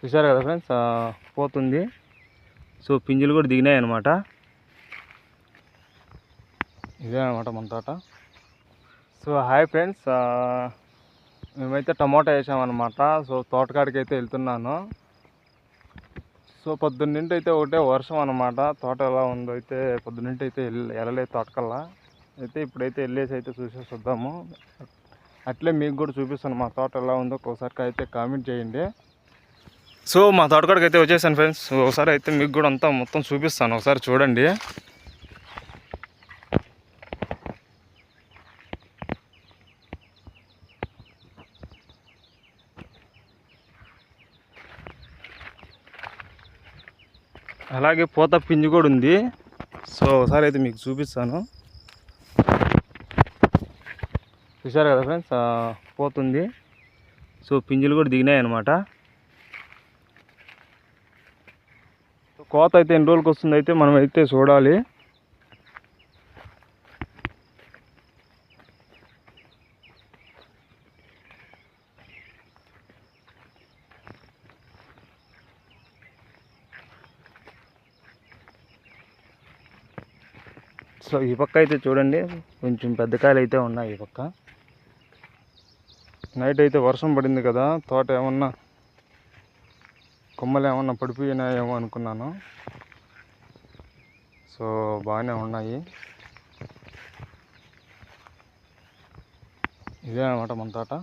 చూసారు కదా ఫ్రెండ్స్? పోతుంది. సో పింజులు కూడా దిగినాయి అనమాట ఇదే అనమాట మన తోట. So hi friends. మేమైతే టమాటా వేసామన్నమాట సో తోటకాడికి అయితే వెళ్తున్నాను. సో పొద్దున్నింటి అయితే ఒకటే వర్షం అనమాట తోట ఎలా ఉందో అయితే పొద్దున్నింటి అయితే వెళ్ళలేదు తోటకల్లా. అయితే ఇప్పుడైతే వెళ్ళేసి అయితే చూసేసి వద్దాము అట్లే మీకు కూడా చూపిస్తాను మా తోట ఎలా ఉందో. ఒకసారి అయితే కామెంట్ చేయండి. సో మా తోటకాడికి అయితే వచ్చేసాను ఫ్రెండ్స్. ఒకసారి అయితే మీకు కూడా అంతా మొత్తం చూపిస్తాను. ఒకసారి చూడండి. అలాగే పూత పింజి కూడా ఉంది. సో ఒకసారి అయితే మీకు చూపిస్తాను. చూసారు కదా ఫ్రెండ్స్? పోతుంది. సో పింజులు కూడా దిగినాయి అనమాట కోత అయితే ఎన్ని రోజులకు వస్తుంది అయితే మనం అయితే చూడాలి. సో ఈ పక్క అయితే చూడండి కొంచెం పెద్ద కాయలు అయితే ఉన్నాయి ఈ పక్క. నైట్ అయితే వర్షం పడింది కదా తోట ఏమన్నా కొమ్మలు ఏమన్నా పడిపోయినాయేమో అనుకున్నాను. సో బాగానే ఉన్నాయి. ఇదే అనమాట మన తోట.